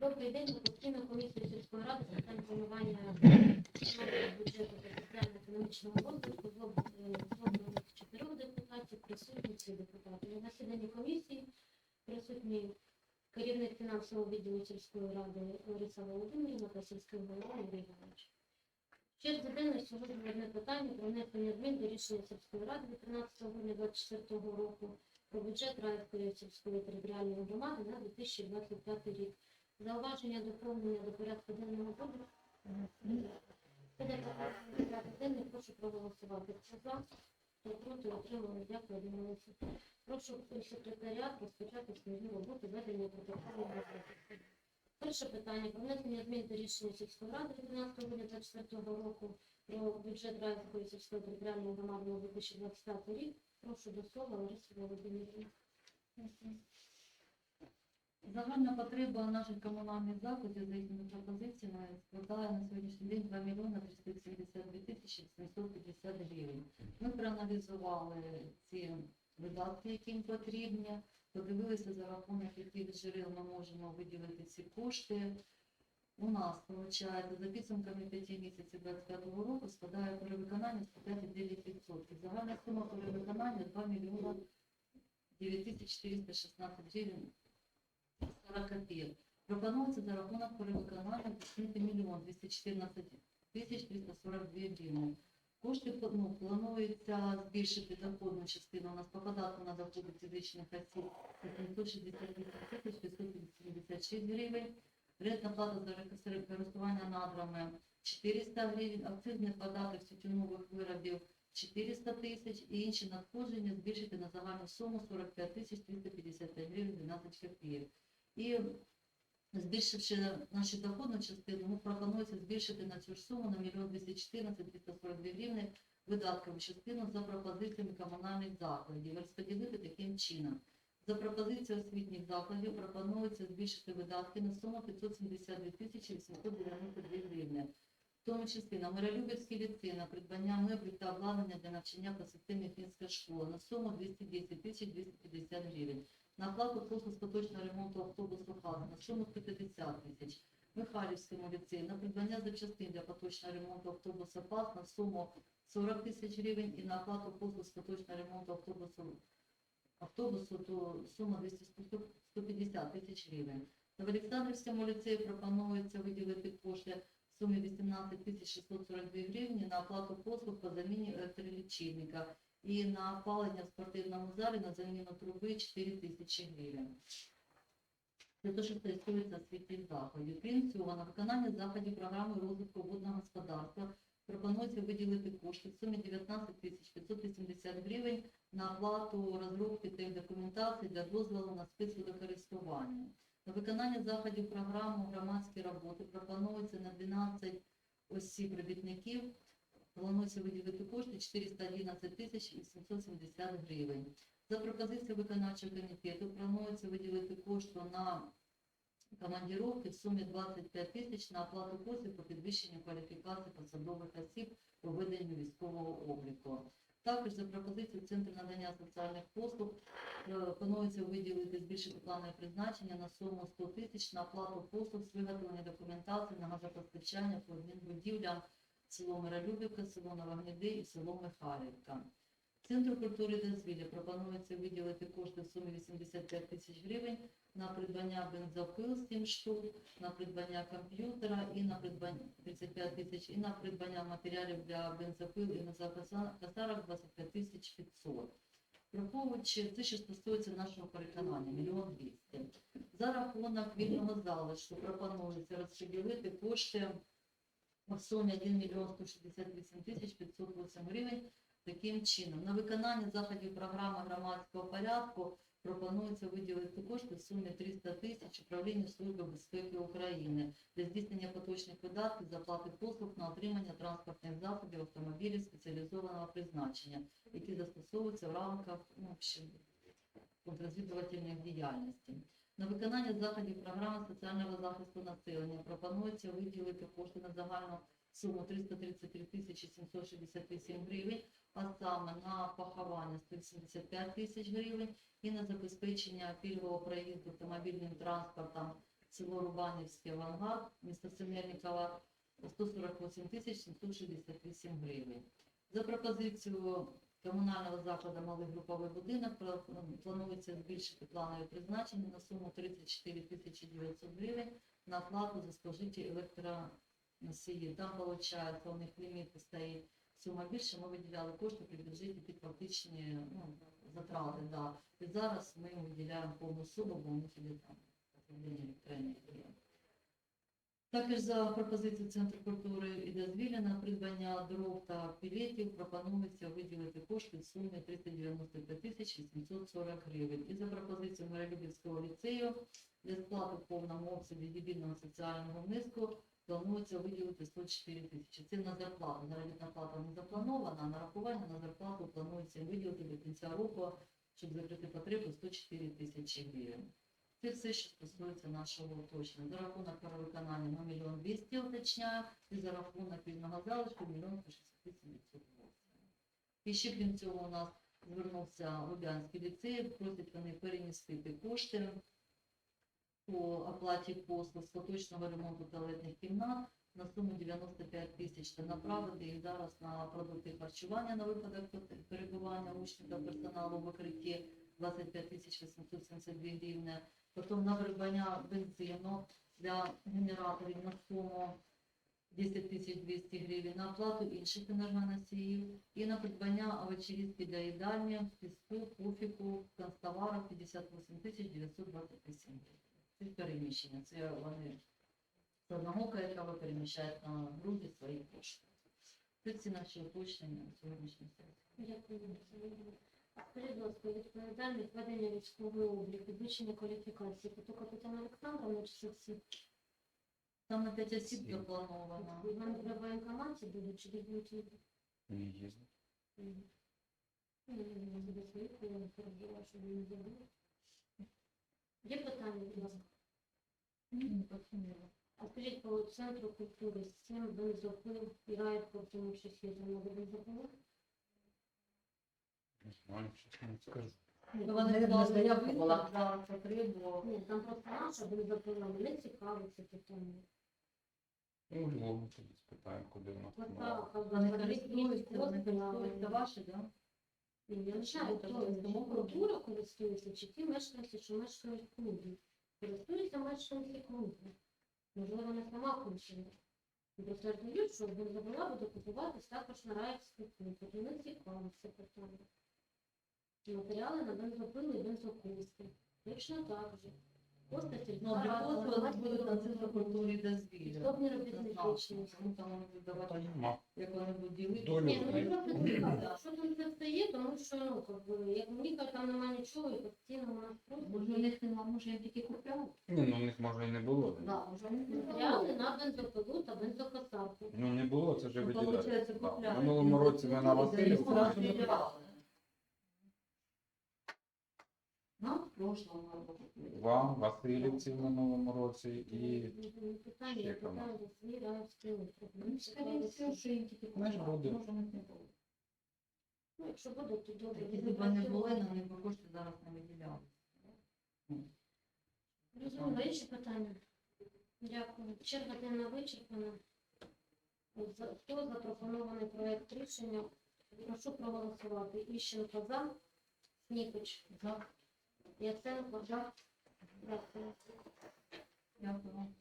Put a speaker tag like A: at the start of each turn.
A: Добрий день, постійна комісія сільської ради з питань планування бюджету та соціально-економічного розвитку з чотирьох депутатів, присутні ці депутати. На засіданні комісії присутні керівник фінансового відділу сільської ради Лариса Володимирівна та сільський голова Юрій Іванович. За денною сьогодні одне питання про внесення змін до рішення сільської ради від 13 грудня 2024 року про бюджет Раївської сільської територіальної громади на 2025 рік. Зауваження доповнення до порядку денного. Порядок денний прошу проголосувати. За, хто проти, отримали. Дякую, одноголосно. Прошу секретаріат розпочати свою роботу ведення протоколу. розгляду. Перше питання про внесення змін до рішення сільської ради від 12 грудня 2024 року про бюджет Раївської сільської територіальної громади на 2025 рік. Прошу до слова Ларису Володимирівну.
B: Загальна потреба наших комунальних закладів за їхніми пропозиціями складає на сьогоднішній день 2 мільйони 372 тисячі 750 гривень. Ми проаналізували ці видатки, які їм потрібні, подивилися за рахунок яких джерел ми можемо виділити ці кошти. У нас, виходить, за підсумками 5 місяців 2025 року складає перевиконання 105,9%. Загальна сума перевиконання 2 мільйона 9416 гривень 40 копійок. Пропонується за рахунок перевиконання здійснити мільйон 214 тисяч 342 гривні. Кошти ну, планується збільшити доходну частину. У нас по податку на доходи фізичних осіб 768 тисяч 586 гривень. Рентна плата за користування надрами 400 гривень, акцизний податок тютюнових виробів 400 тисяч і інші надходження збільшити на загальну суму 45 тисяч 355 гривень 12 копійок. І збільшивши нашу доходну частину, ми пропонується збільшити на цю ж суму на 1 214 342 гривни видаткову частину за пропозиціями комунальних закладів. Розподілити таким чином. За пропозицією освітніх закладів пропонується збільшити видатки на суму 572 тисячі 892 гривни. В тому числі на Миролюбівський ліцей на придбання меблів та обладнання для навчання по системі фінська школа на суму 210 тисяч 250 гривень на оплату послуг з поточного ремонту автобусу ХАЗ на суму 150 тисяч. Михайлівському ліцеї на придбання запчастин для поточного ремонту автобуса ПАС на суму 40 тисяч гривень і на оплату послуг з поточного ремонту автобусу, автобусу то сума 200 150 тисяч гривень. На Олександрівському ліцеї пропонується виділити кошти в сумі 18 тисяч 642 гривні на оплату послуг по заміні електролічильника і на опалення в спортивному залі на заміну труби 4 тисячі гривень. Це те, що стосується освітніх заходів. Крім цього, на виконання заходів програми розвитку водного господарства пропонується виділити кошти в сумі 19 тисяч 580 гривень на оплату розробки та документації для дозволу на спецводокористування. На виконання заходів програми громадські роботи пропонується на 12 осіб робітників планується виділити кошти 411 тисяч 870 гривень. За пропозицією виконавчого комітету планується виділити кошти на командировки в сумі 25 тисяч на оплату послуг по підвищенню кваліфікації посадових осіб по веденню військового обліку. Також за пропозицією Центру надання соціальних послуг е, планується виділити збільшити планове призначення на суму 100 тисяч на оплату послуг з виготовлення документації на газопостачання по адмінбудівлям село Миролюбівка, село Новогніди і село Михайлівка. Центру культури та дозвілля пропонується виділити кошти в сумі 85 тисяч гривень на придбання бензопил 7 штук, на придбання комп'ютера і на придбання 35 тисяч, і на придбання матеріалів для бензопил і газокасарок 25 тисяч 500. Враховуючи це, що стосується нашого переконання, мільйон двісті. За рахунок вільного залишку пропонується розподілити кошти в сумі 1 мільйон 168 тисяч 508 гривень таким чином. На виконання заходів програми громадського порядку пропонується виділити кошти в сумі 300 тисяч управлінню Служби безпеки України для здійснення поточних видатків за плати послуг на отримання транспортних засобів автомобілів спеціалізованого призначення, які застосовуються в рамках ну, общем, діяльності. На виконання заходів програми соціального захисту населення пропонується виділити кошти на загальну суму 333 тисячі 768 гривень, а саме на поховання 175 тисяч гривень і на забезпечення пільгового проїзду автомобільним транспортом село Рубанівське, Авангард, місто Синельникова, 148 тисяч 768 гривень. За пропозицією комунального закладу малий груповий будинок планується збільшити планове призначення на суму 34 тисячі 900 гривень на плату за спожиті електроносії. Там, виходить, у них ліміт стоїть сума більше, ми виділяли кошти при бюджеті під фактичні ну, затрати. Да. І зараз ми виділяємо повну суму, бо у них іде там електроенергії. Також за пропозицією Центру культури іде звільнена придбання дров та пілетів пропонується виділити кошти в сумі 395 тисяч 840 гривень. І за пропозицією Миролюбівського ліцею для сплати в повному обсязі єдиного соціального внеску планується виділити 104 тисячі. Це на зарплату. Заробітна плата не запланована, а нарахування на зарплату планується виділити до кінця року, щоб закрити потребу 104 тисячі гривень. Це все, що стосується нашого уточнення. За рахунок перевиконання на мільйон 200 уточняю, і за рахунок вільного залишку мільйон 168 І ще крім цього у нас звернувся Лубянський ліцей, просять вони перемістити кошти по оплаті послуг з поточного ремонту туалетних кімнат на суму 95 тисяч та направити їх зараз на продукти харчування на випадок перебування учнів та персоналу в укритті. 25 тисяч 872 гривни, потім на придбання бензину для генераторів на суму 10 тисяч 200 гривень, на оплату інших енергоносіїв і на придбання овочерізки для їдальні, піску, пуфіку, канцтоварів 58 тисяч 928 гривень. Це переміщення, це вони з одного КРКВ переміщають на другі свої кошти. Це ці наші уточнення на сьогоднішній сесії.
A: Дякую. Олександра. Ласка, відповідальність ведення військового обліку, підвищення кваліфікації, то Капітана Олександровна чи це всі?
B: Там 5 осіб заплановано.
A: Нам треба воєнкоматі будуть чи будуть?
C: Не їздить.
A: Мгм. Ну. Є питання, будь ласка? А скажіть, по центру культури з цим бензопил і райпо, тому що світло на бензопилу?
C: Не знаю, чесно не скажу.
B: Ну, Вони.
A: Ні, там просто наша питання.
C: Ну, Львову тоді спитаємо, куди нас
A: так,
B: Вони користуються, вони користуються ваші, да?
A: Ні, Я не тому культура користується, чи ті мешканці, що мешкають клубі. Користуються мешканці клубу. Можливо, не сама культура. Просто розуміють, що бензопила буде купуватись також на райський клуб. От вони цікаво це питання. Матеріали на бензопили і бензокуски. Точно так же. Кости
B: Ну.
A: Стопні робітничні.
B: Як вони
A: Ні, ну що там це все є, тому що, ну, как як мені там немає нічого, і постійно у нас просто
B: Може, у них нема, може, я тільки купляла?
C: Ні, ну в них може і не було.
B: Да, може, вони не
A: матеріали на бензопилу та бензокосарку.
C: Ну не було, це вже
B: Ну,
C: виділяє.
B: получається,
C: Так. В минулому році ми на Васильівку.
B: Васильівку. Нам в прошлому році.
C: Вам, Васильівці в минулому році і ще
A: я
C: кому?
A: питаю, де свій райський
B: Ну, скоріше всього, що їм тільки
C: Ми ж будемо.
B: Може, у них не було.
A: Ну, якщо буде, то добре.
B: Б вони були, на них би кошти зараз не виділяли.
A: Розуміло, інші питання? Дякую. Черга денна вичерпана. За- Хто запропонований проект рішення? Прошу проголосувати. Іщенко за, Снікоч
B: За.
A: Яценко за. Дякую.
B: Дякую.